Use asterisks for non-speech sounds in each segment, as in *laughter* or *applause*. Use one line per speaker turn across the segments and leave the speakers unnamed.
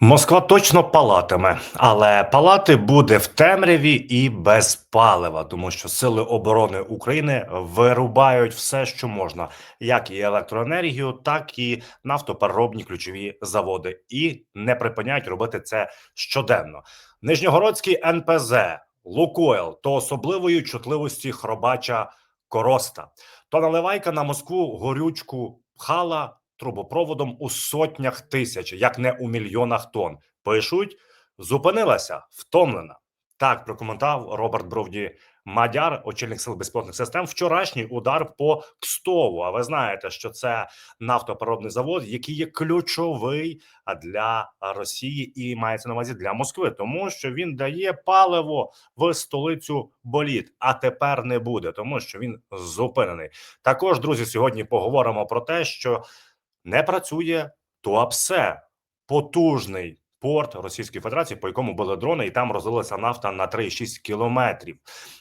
Москва точно палатиме, але палати буде в темряві і без палива, тому що сили оборони України вирубають все, що можна, як і електроенергію, так і нафтопереробні ключові заводи, і не припиняють робити це щоденно. Нижньогородський НПЗ, Лукойл то особливої чутливості хробача Короста, то наливайка на Москву горючку пхала трубопроводом у сотнях тисяч, як не у мільйонах тонн. Пишуть, зупинилася, втомлена. Так прокоментав Роберт Бровді Мадяр, очільник сил безпілотних систем. Вчорашній удар по Кстову. А ви знаєте, що це нафтопереробний завод, який є ключовий для Росії і мається на увазі для Москви, тому що він дає паливо в столицю боліт. А тепер не буде, тому що він зупинений. Також друзі, сьогодні поговоримо про те, що не працює Туапсе, потужний порт Російської Федерації, по якому були дрони, і там розлилася нафта на 3,6 кілометрів.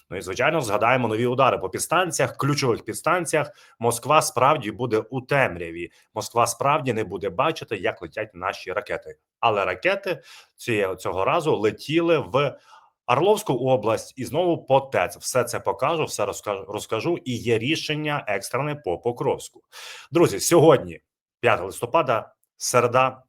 Ну і звичайно, згадаємо нові удари по підстанціях, ключових підстанціях. Москва справді буде у темряві. Москва справді не буде бачити, як летять наші ракети. Але ракети цієї цього разу летіли в. Орловську область і знову по ТЕЦ. Все це покажу, все розкажу, розкажу. І є рішення екстрене по Покровську. Друзі, сьогодні 5 листопада, середа.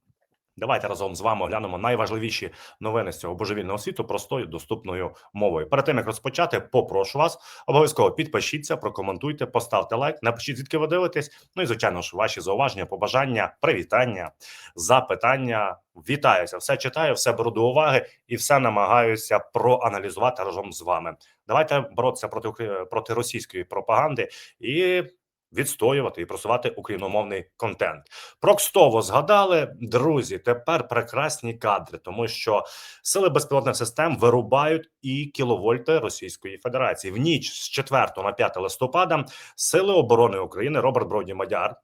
Давайте разом з вами оглянемо найважливіші новини з цього божевільного світу простою доступною мовою. Перед тим як розпочати, попрошу вас обов'язково підпишіться, прокоментуйте, поставте лайк, напишіть звідки ви дивитесь. Ну і звичайно ж, ваші зауваження, побажання, привітання, запитання. Вітаюся, все читаю, все беру до уваги і все намагаюся проаналізувати разом з вами. Давайте боротися проти проти російської пропаганди і відстоювати і просувати україномовний контент. Про Кстово згадали друзі. Тепер прекрасні кадри, тому що сили безпілотних систем вирубають і кіловольти Російської Федерації в ніч з 4 на 5 листопада. Сили оборони України Роберт Броді Мадяр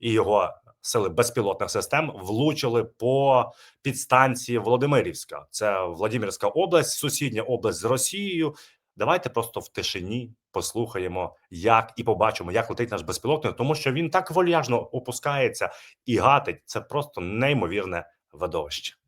і його. Сили безпілотних систем влучили по підстанції Володимирівська. Це Владимирська область, сусідня область з Росією, Давайте просто в тишині послухаємо, як і побачимо, як летить наш безпілотник, тому що він так вольяжно опускається і гатить. Це просто неймовірне видовище.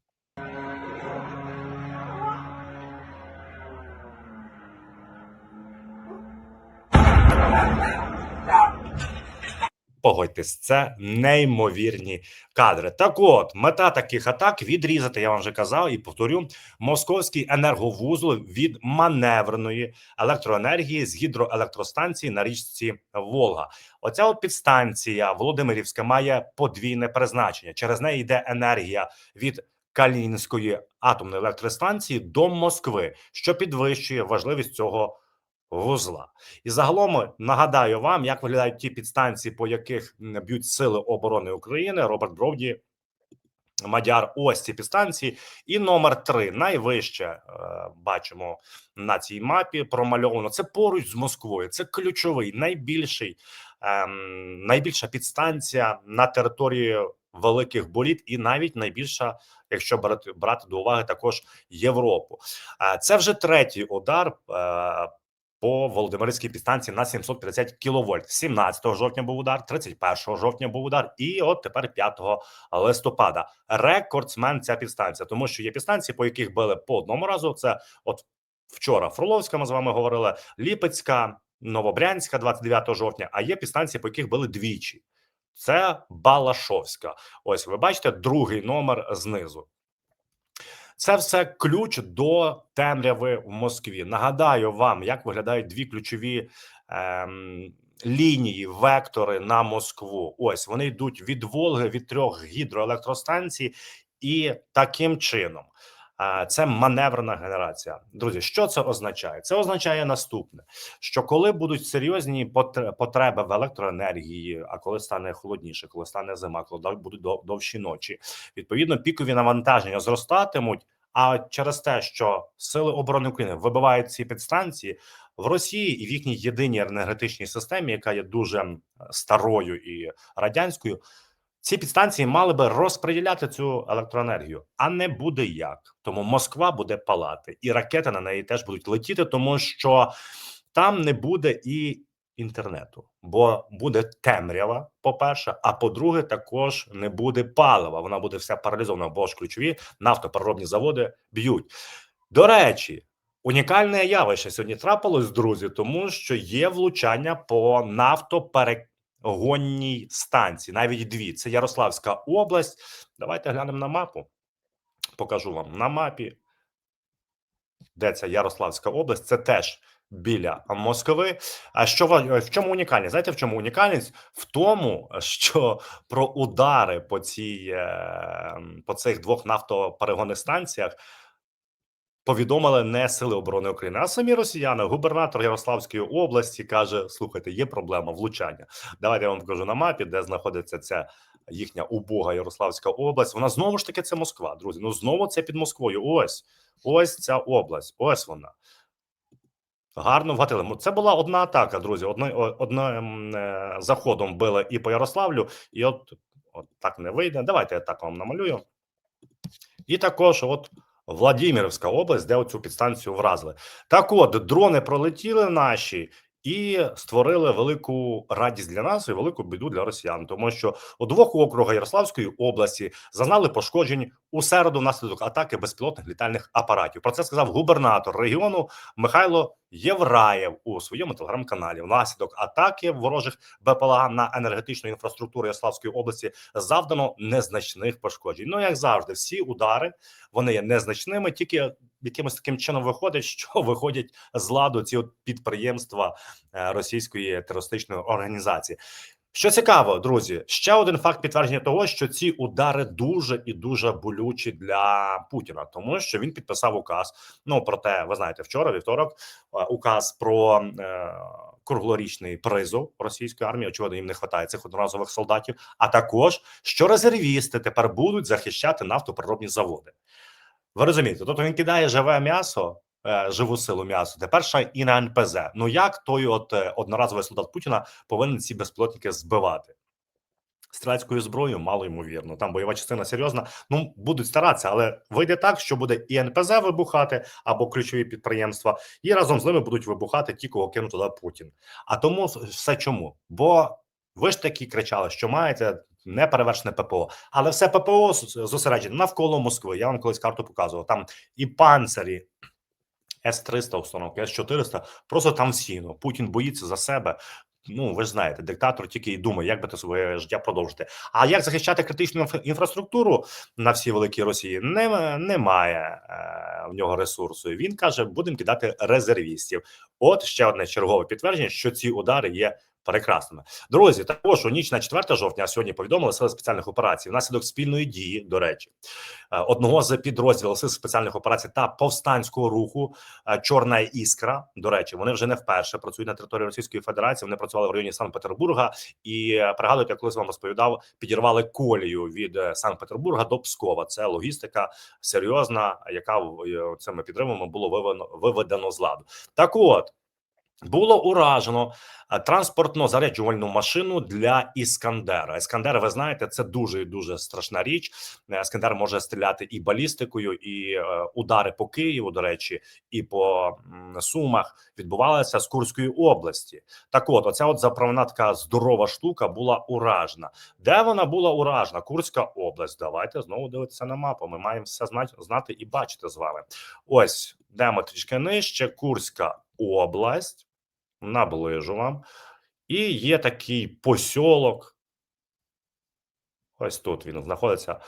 Погодьтесь, це неймовірні кадри. Так, от мета таких атак відрізати. Я вам вже казав і повторю московський енерговузол від маневреної електроенергії з гідроелектростанції на річці Волга. Оця от підстанція Володимирівська має подвійне призначення. Через неї йде енергія від Калінської атомної електростанції до Москви, що підвищує важливість цього вузла. І загалом нагадаю вам, як виглядають ті підстанції, по яких б'ють сили оборони України. Роберт Бровді. Мадяр, ось ці підстанції, і номер три найвище е, бачимо на цій мапі. Промальовано це поруч з Москвою. Це ключовий, найбільший, е, найбільша підстанція на території великих боліт, і навіть найбільша, якщо брати брати до уваги, також Європу. Е, це вже третій удар. Е, по Володимирській підстанції на 750 кВт. 17 жовтня був удар, 31 жовтня був удар, і от тепер 5 листопада. Рекордсмен ця підстанція, тому що є підстанції, по яких били по одному разу. Це от вчора Фроловська. Ми з вами говорили, Ліпецька, Новобрянська, 29 жовтня. А є підстанції, по яких били двічі. Це Балашовська. Ось ви бачите другий номер знизу. Це все ключ до темряви в Москві. Нагадаю вам, як виглядають дві ключові ем, лінії, вектори на Москву. Ось вони йдуть від Волги від трьох гідроелектростанцій, і таким чином. Це маневрена генерація. Друзі, що це означає? Це означає наступне: що коли будуть серйозні потреби в електроенергії, а коли стане холодніше, коли стане зима, коли будуть довші ночі, відповідно пікові навантаження зростатимуть. А через те, що сили оборони України вибивають ці підстанції в Росії і в їхній єдиній енергетичній системі, яка є дуже старою і радянською, ці підстанції мали би розподіляти цю електроенергію, а не буде як. Тому Москва буде палати, і ракети на неї теж будуть летіти, тому що там не буде і інтернету, бо буде темрява. По перше, а по-друге, також не буде палива. Вона буде вся паралізована, бо ж ключові нафтопереробні заводи б'ють. До речі, унікальне явище сьогодні трапилось, друзі, тому що є влучання по нафтоперегонній станції, навіть дві. Це Ярославська область. Давайте глянемо на мапу. Покажу вам на мапі, де ця Ярославська область. Це теж біля Москви. А що в чому унікальність? Знаєте, в чому унікальність? В тому, що про удари по цій е, по цих двох нафтоперегонних станціях повідомили не сили оборони України, а самі росіяни. Губернатор Ярославської області каже: слухайте, є проблема влучання. Давайте я вам покажу на мапі, де знаходиться ця їхня убога Ярославська область. Вона знову ж таки це Москва, друзі. Ну знову це під Москвою. Ось ось ця область. Ось вона. Гарно вгатили. Це була одна атака, друзі. Одним е, заходом били і по Ярославлю, і от, от так не вийде. Давайте я так вам намалюю. І також от Владимирівська область, де оцю підстанцію вразили. Так от, дрони пролетіли наші і створили велику радість для нас і велику біду для росіян, тому що у двох округах Ярославської області зазнали пошкоджень у середу внаслідок атаки безпілотних літальних апаратів. Про це сказав губернатор регіону Михайло Євраєв у своєму телеграм-каналі. Внаслідок атаки ворожих БПЛА на енергетичну інфраструктуру Ярославської області завдано незначних пошкоджень. Ну як завжди, всі удари вони є незначними, тільки якимось таким чином виходить, що *laughs* виходять з ладу ці от підприємства е, російської терористичної організації. Що цікаво, друзі, ще один факт підтвердження того, що ці удари дуже і дуже болючі для Путіна, тому що він підписав указ. Ну проте, ви знаєте, вчора, вівторок, е, указ про е, круглорічний призов російської армії. Очевидно, їм не вистачає цих одноразових солдатів. А також що резервісти тепер будуть захищати нафтопереробні заводи. Ви розумієте, тобто він кидає живе м'ясо, живу силу м'ясо. Тепер ще і на НПЗ. Ну як той, от е, одноразовий солдат Путіна повинен ці безпілотники збивати? Стрілецькою зброєю мало ймовірно. Там бойова частина серйозна. Ну будуть старатися, але вийде так, що буде і НПЗ вибухати або ключові підприємства, і разом з ними будуть вибухати ті, кого кинув туди Путін. А тому все чому? Бо ви ж таки кричали, що маєте неперевершене ППО, але все ППО зосереджене навколо Москви. Я вам колись карту показував. Там і панцирі. С-300 установки, С-400, просто там всі. Ну, Путін боїться за себе. Ну, ви ж знаєте, диктатор тільки і думає, як би ти своє життя продовжити. А як захищати критичну інфра- інфраструктуру на всій великій Росії? Не, немає е, в нього ресурсу. Він каже, будемо кидати резервістів. От ще одне чергове підтвердження, що ці удари є прекрасними. Друзі, також у ніч на 4 жовтня сьогодні повідомили сили спеціальних операцій внаслідок спільної дії, до речі, е, одного з підрозділів сил спеціальних операцій та повстанського руху е, Чорна іскра. До речі, вони вже не вперше працюють на території Російської Федерації. Вони працювали в районі Санкт-Петербурга. І е, пригадуєте, я колись вам розповідав, підірвали колію від Санкт-Петербурга до Пскова. Це логістика серйозна, яка цими підривами було виведено, виведено з ладу. Так от. Було уражено е, транспортно заряджувальну машину для іскандера. Іскандер, ви знаєте, це дуже і дуже страшна річ. Е, Іскандер може стріляти і балістикою, і е, удари по Києву. До речі, і по Сумах відбувалися з Курської області. Так, от оця от заправна така здорова штука була уражена. Де вона була уражена? Курська область. Давайте знову дивитися на мапу. Ми маємо все знати, знати і бачити з вами. Ось йдемо трішки нижче. Курська область. Наближу вам. І є такий посьолок. Ось тут він знаходиться.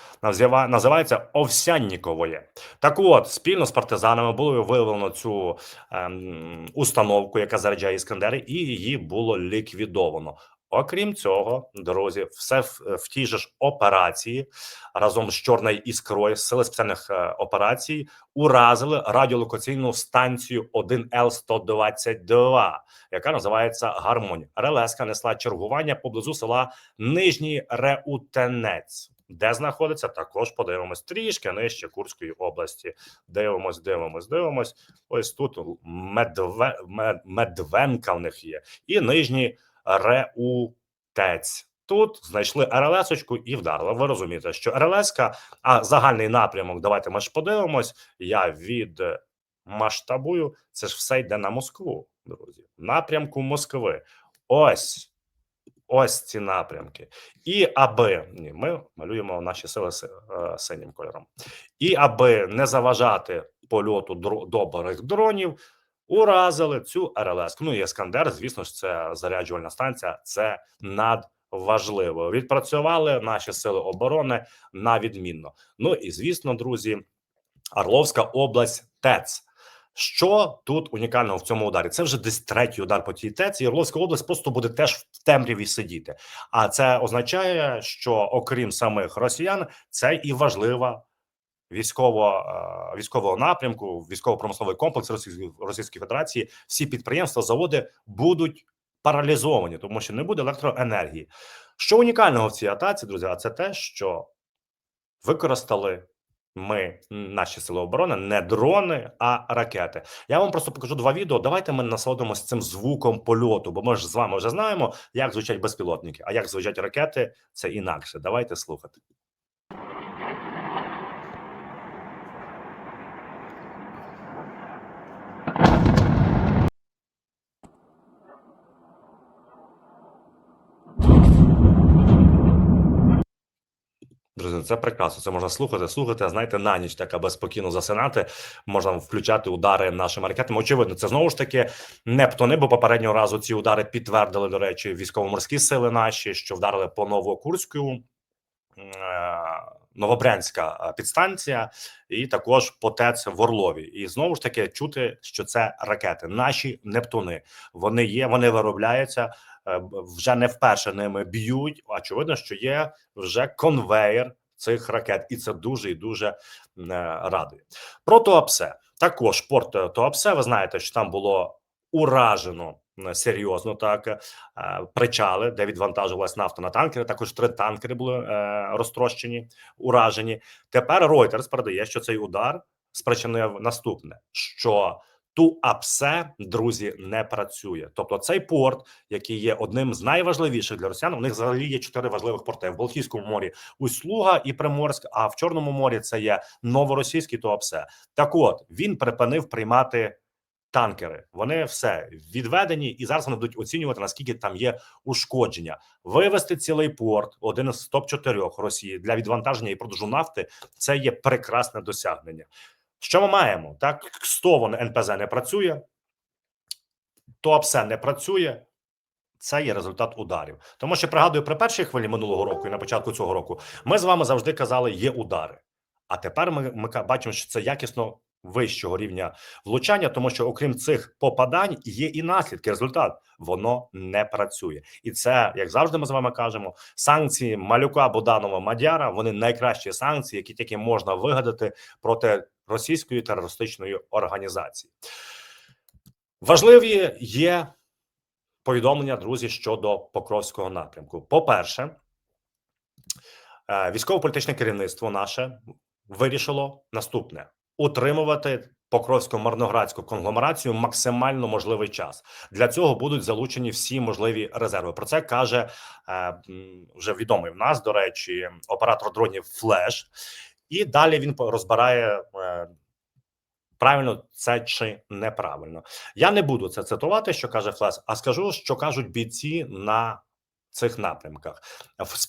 Називається Овсянніковоє. Так от, спільно з партизанами було виявлено цю ем, установку, яка заряджає іскандери, і її було ліквідовано. Окрім цього, друзі, все в, в тій же ж операції разом з чорною іскрою сили спеціальних е, операцій уразили радіолокаційну станцію 1Л-122, яка називається Гармонь. РЛС несла чергування поблизу села Нижній Реутенець. Де знаходиться, також подивимось трішки нижче Курської області. Дивимось, дивимось, дивимось. Ось тут Медве, Мед- Медвенка в них є, і нижній Реутець. Тут знайшли РЛС-очку і вдарили. Ви розумієте, що РЛС-ка, а загальний напрямок, давайте ми ж подивимось. Я від масштабую. Це ж все йде на Москву, друзі. Напрямку Москви. Ось. Ось ці напрямки. І аби ні, ми малюємо наші сили си- е, синім кольором. І аби не заважати польоту дро- добрих дронів, уразили цю РЛС. Ну і Ескандер, звісно ж, це заряджувальна станція. Це надважливо. Відпрацювали наші сили оборони на відмінно. Ну і звісно, друзі, Орловська область ТЕЦ. Що тут унікального в цьому ударі? Це вже десь третій удар по цій ТЕЦ, і Орловська область просто буде теж в темряві сидіти. А це означає, що окрім самих росіян, це і важлива військово е, військового напрямку, військово-промисловий комплекс Російської Російської Федерації. Всі підприємства, заводи будуть паралізовані, тому що не буде електроенергії. Що унікального в цій атаці, друзі? А це те, що використали ми, наші сили оборони, не дрони, а ракети. Я вам просто покажу два відео. Давайте ми насолодимося цим звуком польоту, бо ми ж з вами вже знаємо, як звучать безпілотники, а як звучать ракети, це інакше. Давайте слухати. Друзі, це прекрасно. Це можна слухати, слухати. а Знаєте, на ніч так аби спокійно засинати. Можна включати удари нашими ракетами. Очевидно, це знову ж таки Нептуни, бо попереднього разу ці удари підтвердили, до речі, військово-морські сили наші, що вдарили по Новокурську. Новобрянська е, підстанція, і також по ТЕЦ в Орлові. І знову ж таки чути, що це ракети. Наші Нептуни вони є, вони виробляються е, вже не вперше ними б'ють. Очевидно, що є вже конвейер цих ракет, і це дуже і дуже е, радує. Про Туапсе. Також порт Туапсе. Ви знаєте, що там було уражено серйозно так е, причали, де відвантажувалась нафта на танкери. Також три танкери були е, розтрощені, уражені. Тепер Reuters передає, що цей удар спричинив наступне: що Туапсе, друзі, не працює. Тобто, цей порт, який є одним з найважливіших для росіян, у них взагалі є чотири важливих порти в Балтійському морі. Услуга і Приморськ. А в Чорному морі це є новоросійський Туапсе. Так, от він припинив приймати. Танкери вони все відведені, і зараз вони будуть оцінювати наскільки там є ушкодження. Вивести цілий порт, один з топ 4 Росії для відвантаження і продажу нафти. Це є прекрасне досягнення. Що ми маємо? Так, Стовон НПЗ не працює, ТОАПСЕ не працює. Це є результат ударів. Тому що пригадую, при першій хвилі минулого року і на початку цього року ми з вами завжди казали, є удари. А тепер ми, ми бачимо, що це якісно вищого рівня влучання, тому що окрім цих попадань є і наслідки. Результат воно не працює, і це як завжди. Ми з вами кажемо. Санкції Малюка, Боданова, Мадяра вони найкращі санкції, які тільки можна вигадати проти російської терористичної організації. Важливі є повідомлення, друзі, щодо Покровського напрямку. По-перше, е, військово-політичне керівництво наше вирішило наступне: утримувати Покровську марноградську конгломерацію максимально можливий час. Для цього будуть залучені всі можливі резерви. Про це каже е, вже відомий в нас, до речі, оператор дронів Флеш. І далі він розбирає. е, Правильно це чи неправильно. Я не буду це цитувати, що каже Флес, а скажу, що кажуть бійці на цих напрямках.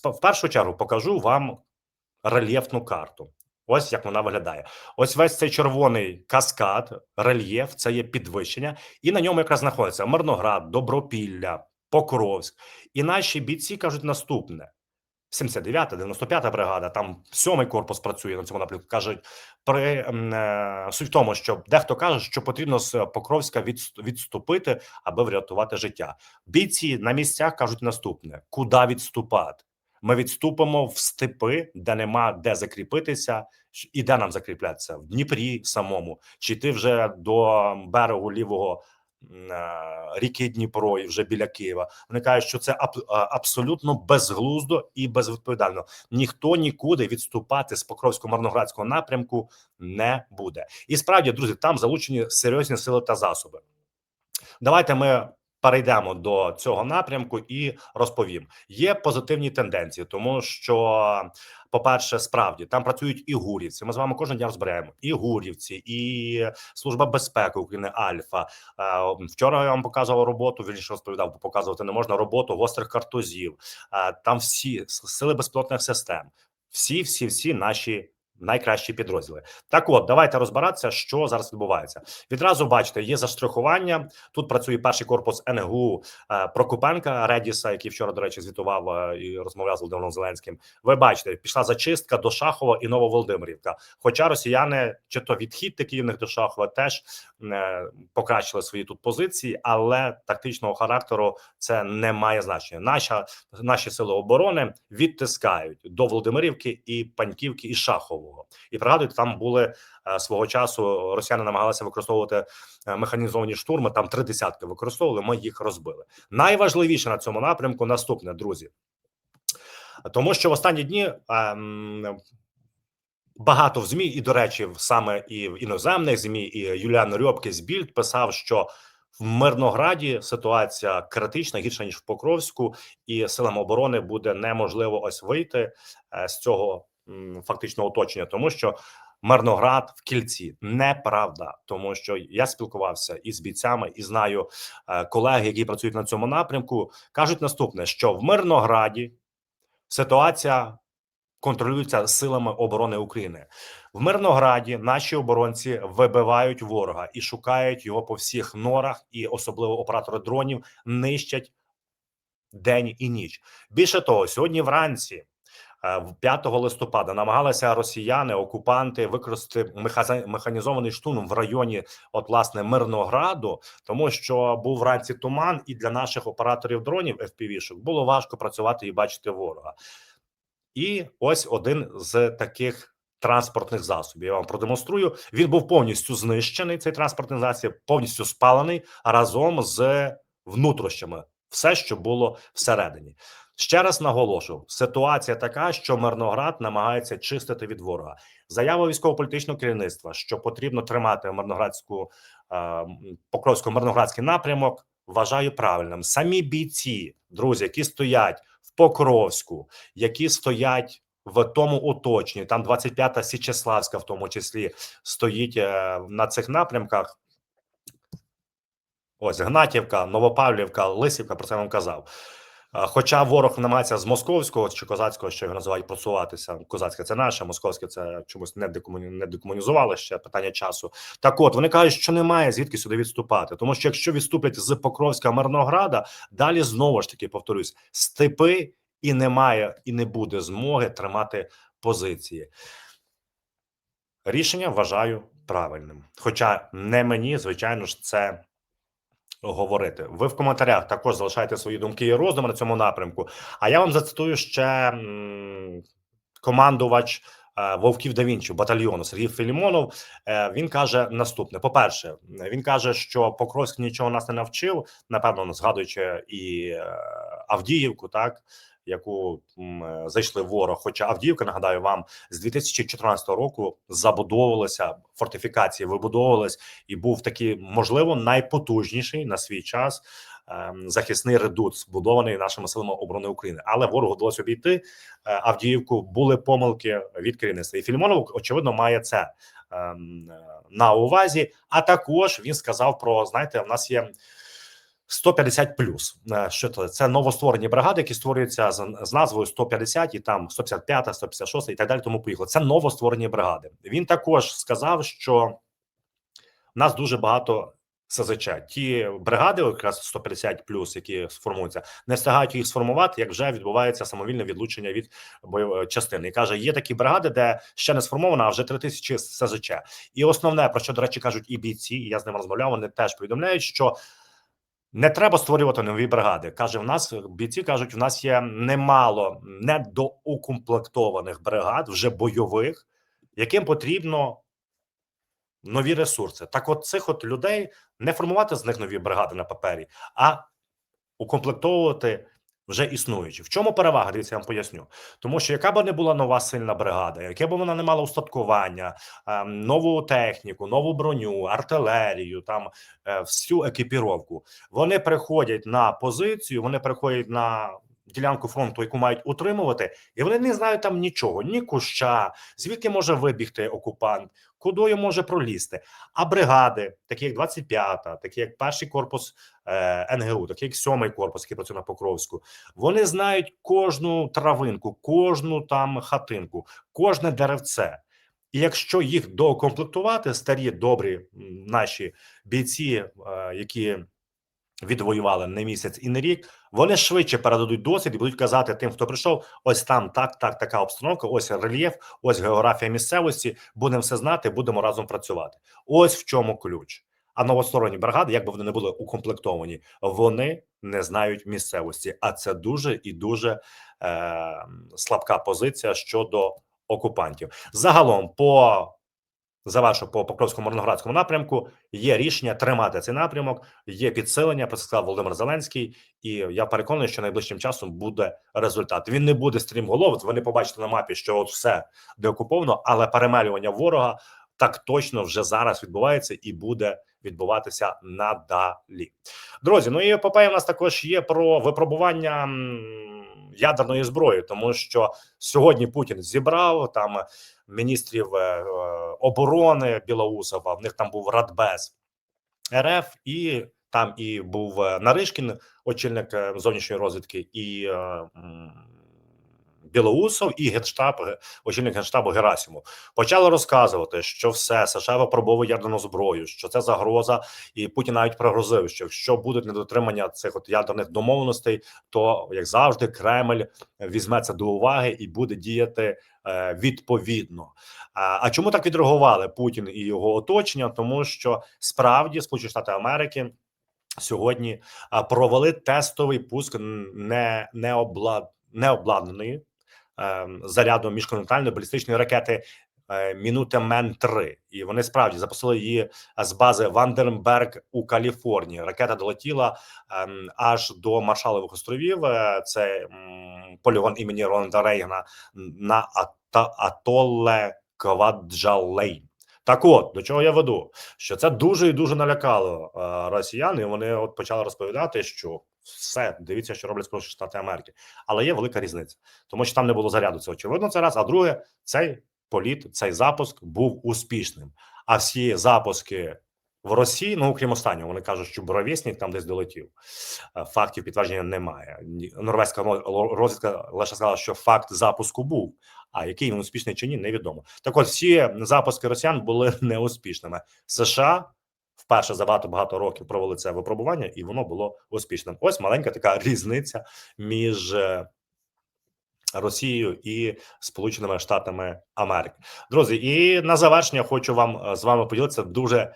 В першу чергу покажу вам рельєфну карту. Ось як вона виглядає. Ось весь цей червоний каскад, рельєф, це є підвищення, і на ньому якраз знаходиться Мирноград, Добропілля, Покровськ. І наші бійці кажуть наступне: 79-та, 95-та бригада, там сьомий корпус працює на цьому напрямку. кажуть, при е, суть в тому, що дехто каже, що потрібно з Покровська відступити, аби врятувати життя. Бійці на місцях кажуть наступне: куди відступати? Ми відступимо в степи, де нема де закріпитися, і де нам закріплятися в Дніпрі самому, чи йти вже до берегу лівого е, ріки Дніпро і вже біля Києва. Вони кажуть, що це аб- абсолютно безглуздо і безвідповідально. Ніхто нікуди відступати з Покровсько-Марноградського напрямку не буде. І справді, друзі, там залучені серйозні сили та засоби. Давайте ми перейдемо до цього напрямку і розповім. Є позитивні тенденції, тому що, по-перше, справді там працюють і гурівці. Ми з вами кожен день розберемо і гурівці, і служба безпеки України Альфа. Е, Вчора я вам показував роботу. Вірніше розповідав, бо показувати не можна роботу гострих картузів. Е, Там всі сили безпілотних систем, всі, всі, всі наші. Найкращі підрозділи. Так, от давайте розбиратися, що зараз відбувається. Відразу бачите, є заштрихування. Тут працює перший корпус НГУ е, Прокопенка Редіса, який вчора, до речі, звітував е, і розмовляв з Володимиром Зеленським. Ви бачите, пішла зачистка до Шахова і Нововолодимирівка. Хоча росіяни чи то відхід такий в них до Шахова теж е, покращили свої тут позиції, але тактичного характеру це не має значення. Наша наші сили оборони відтискають до Володимирівки і Паньківки і Шахового. І пригадуйте, там були е, свого часу росіяни намагалися використовувати е, механізовані штурми. Там три десятки використовували. Ми їх розбили. Найважливіше на цьому напрямку наступне, друзі, тому що в останні дні. Ем, Багато в змі, і до речі, саме і в іноземних змі, і Юліан Рьобки з Більд писав, що в Мирнограді ситуація критична, гірша ніж в Покровську, і силам оборони буде неможливо ось вийти е, з цього фактично оточення, тому що Мирноград в кільці неправда, тому що я спілкувався із бійцями і знаю е, колег, які працюють на цьому напрямку, кажуть наступне: що в Мирнограді ситуація контролюється силами оборони України в Мирнограді. Наші оборонці вибивають ворога і шукають його по всіх норах, і особливо оператори дронів нищать день і ніч. Більше того, сьогодні вранці. Е, в 5 листопада намагалися росіяни, окупанти використати механізований штурм в районі, от власне Мирнограду, тому що був вранці туман, і для наших операторів дронів FPV-шок було важко працювати і бачити ворога. І ось один з таких транспортних засобів. Я вам продемонструю. Він був повністю знищений. Цей транспортний засіб, повністю спалений разом з внутрішнями. Все, що було всередині. Ще раз наголошу: ситуація така, що Мирноград намагається чистити від ворога. Заява військово-політичного керівництва, що потрібно тримати Мирноградську е, м, Покровсько мирноградський напрямок. Вважаю правильним. Самі бійці, друзі, які стоять в Покровську, які стоять в тому оточенні, там 25-та Січеславська, в тому числі, стоїть е, на цих напрямках. Ось Гнатівка, Новопавлівка, Лисівка, про це вам казав. Хоча ворог намагається з московського чи козацького, що його називають просуватися. Козацьке це наше, московське це чомусь не декомуні... не декомунізували ще питання часу. Так, от вони кажуть, що немає звідки сюди відступати, тому що якщо відступлять з Покровська Мирнограда, далі знову ж таки повторюсь, степи і немає, і не буде змоги тримати позиції. Рішення вважаю правильним. Хоча не мені, звичайно ж, це говорити. Ви в коментарях також залишайте свої думки і роздуми на цьому напрямку. А я вам зацитую ще командувач е, Вовків да Вінчі батальйону Сергій Філімонов. Е, Він каже наступне: по-перше, він каже, що Покровськ нічого нас не навчив. Напевно, згадуючи і е, Авдіївку, так яку зайшли ворог. Хоча Авдіївка, нагадаю вам, з 2014 року забудовувалася фортифікації, вибудовувалась і був такий, можливо, найпотужніший на свій час ем, захисний редут, збудований нашими силами оборони України. Але ворогу вдалося обійти е, Авдіївку. Були помилки від керівництва. І Фільмонов, очевидно, має це ем, на увазі. А також він сказав про знаєте, в нас є. 150 плюс. Е, Що це? Це новостворені бригади, які створюються з, з назвою 150 і там 155, 156 і так далі. Тому поїхали. Це новостворені бригади. Він також сказав, що в нас дуже багато СЗЧ. Ті бригади, якраз 150 плюс, які сформуються, не встигають їх сформувати, як вже відбувається самовільне відлучення від бойової частини. І каже, є такі бригади, де ще не сформовано, а вже 3000 СЗЧ. І основне про що до речі кажуть і бійці, і я з ними розмовляв. Вони теж повідомляють, що. Не треба створювати нові бригади. Каже, в нас бійці кажуть, в нас є немало недоукомплектованих бригад, вже бойових, яким потрібно нові ресурси. Так, от цих от людей не формувати з них нові бригади на папері, а укомплектовувати вже існуючі. В чому перевага? Дивіться, я вам поясню. Тому що яка б не була нова сильна бригада, яке б вона не мала устаткування, нову техніку, нову броню, артилерію, там е, всю екіпіровку, вони приходять на позицію, вони приходять на ділянку фронту, яку мають утримувати, і вони не знають там нічого, ні куща, звідки може вибігти окупант, куди може пролізти. А бригади, такі як 25-та, такі як перший корпус е, НГУ, такі як сьомий корпус, який працює на Покровську, вони знають кожну травинку, кожну там хатинку, кожне деревце. І якщо їх доукомплектувати, старі добрі наші бійці, е, які відвоювали не місяць і не рік, вони швидше передадуть досвід і будуть казати тим, хто прийшов: ось там так, так, така обстановка, ось рельєф, ось географія місцевості. Будемо все знати, будемо разом працювати. Ось в чому ключ. А новосторонні бригади, як би вони не були укомплектовані, вони не знають місцевості. А це дуже і дуже е, слабка позиція щодо окупантів. Загалом, по завершу по Покровському Мирноградському напрямку, є рішення тримати цей напрямок, є підсилення. Про це сказав Володимир Зеленський, і я переконаний, що найближчим часом буде результат. Він не буде стрімголов. Ви не побачите на мапі, що от все деокуповано, але перемелювання ворога так точно вже зараз відбувається і буде відбуватися надалі. Друзі, ну і епопея у нас також є про випробування ядерної зброї, тому що сьогодні Путін зібрав там міністрів е, е, оборони Білоусова. В них там був Радбез РФ, і там і був е, Наришкін, очільник зовнішньої розвідки, і Білоусов, і генштаб, очільник генштабу Герасимов. Почали розказувати, що все США випробовує ядерну зброю, що це загроза, і Путін навіть пригрозив, що якщо будуть недотримання цих от ядерних домовленостей, то як завжди, Кремль візьме це до уваги і буде діяти е, відповідно. А, чому так відреагували Путін і його оточення? Тому що справді Сполучені Штати Америки. Сьогодні провели тестовий пуск не, не, обла, необладнаної ем, зарядом міжконтинентальної балістичної ракети е, Мінутемен 3 і вони справді запустили її з бази Вандерберг у Каліфорнії. Ракета долетіла ем, аж до Маршалових островів. Е, Це полігон імені Рональда Рейгана на атоле Кваджалей. Так, от до чого я веду, що це дуже і дуже налякало е, росіян, і вони от почали розповідати, що все дивіться, що роблять Сполучені Штати Америки, але є велика різниця, тому що там не було заряду. Це очевидно. Це раз. А друге, цей політ, цей запуск був успішним. А всі запуски в Росії, ну окрім останнього, вони кажуть, що Боровєснік там десь долетів. Е, Фактів підтвердження немає. Норвезька розвідка лише сказала, що факт запуску був. А який він успішний чи ні, невідомо. Так от всі запуски росіян були *laughs* неуспішними. США вперше за багато багато років провели це випробування, і воно було успішним. Ось маленька така *laughs* різниця між е, Росією і Сполученими Штатами Америки. Друзі, і на завершення хочу вам е, з вами поділитися дуже.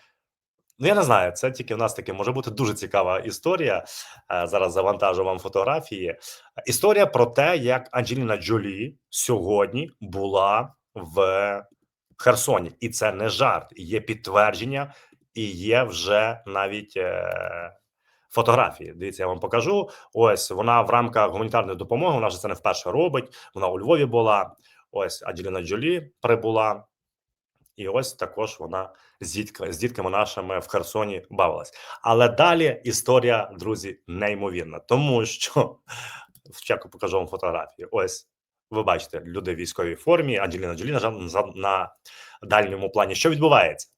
Ну, я не знаю, це тільки в нас таке може бути дуже цікава історія. Е, Зараз завантажу вам фотографії. Історія про те, як Анджеліна Джолі сьогодні була в Херсоні, і це не жарт. Є підтвердження, і є вже навіть е, фотографії. Дивіться, я вам покажу. Ось вона в рамках гуманітарної допомоги. Вона вже це не вперше робить. Вона у Львові була. Ось Анджеліна Джолі прибула. І ось також вона з, дітка, з дітками нашими в Херсоні бавилась. Але далі історія, друзі, неймовірна, тому що *laughs* спочатку покажу вам фотографії. Ось ви бачите, люди в військовій формі. Анджеліна Джолі на, на дальньому плані. Що відбувається?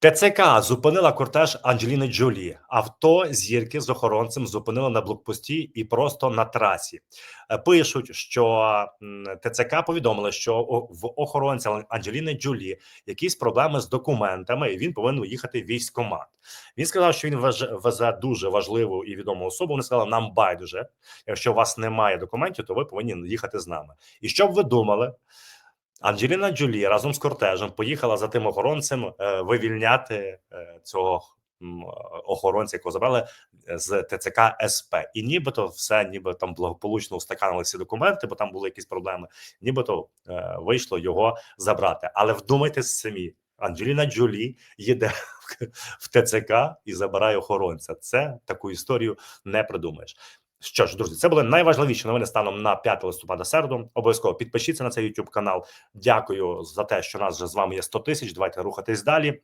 ТЦК зупинила кортеж Анджеліни Джолі. Авто зірки з охоронцем зупинили на блокпості і просто на трасі. Е, Пишуть, що ТЦК повідомили, що в охоронця Анджеліни Джолі якісь проблеми з документами, і він повинен їхати військкомат. Він сказав, що він везе дуже важливу і відому особу. Вони сказали, нам байдуже. Якщо у вас немає документів, то ви повинні їхати з нами. І що б ви думали? Анджеліна Джолі разом з кортежем поїхала за тим охоронцем е, вивільняти е, цього охоронця, якого забрали е, з ТЦК СП. І нібито все, ніби там благополучно устаканили всі документи, бо там були якісь проблеми. Нібито вийшло його забрати. Але вдумайтесь самі. Анджеліна Джолі їде *laughs* в ТЦК і забирає охоронця. Це таку історію не придумаєш. Що ж, друзі, це були найважливіші новини станом на 5 листопада середу. Обов'язково підпишіться на цей YouTube канал. Дякую за те, що нас вже з вами є 100 тисяч. Давайте рухатись далі.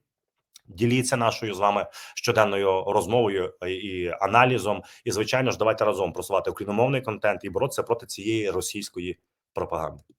Діліться нашою з вами щоденною розмовою і аналізом. І звичайно ж, давайте разом просувати україномовний контент і боротися проти цієї російської пропаганди.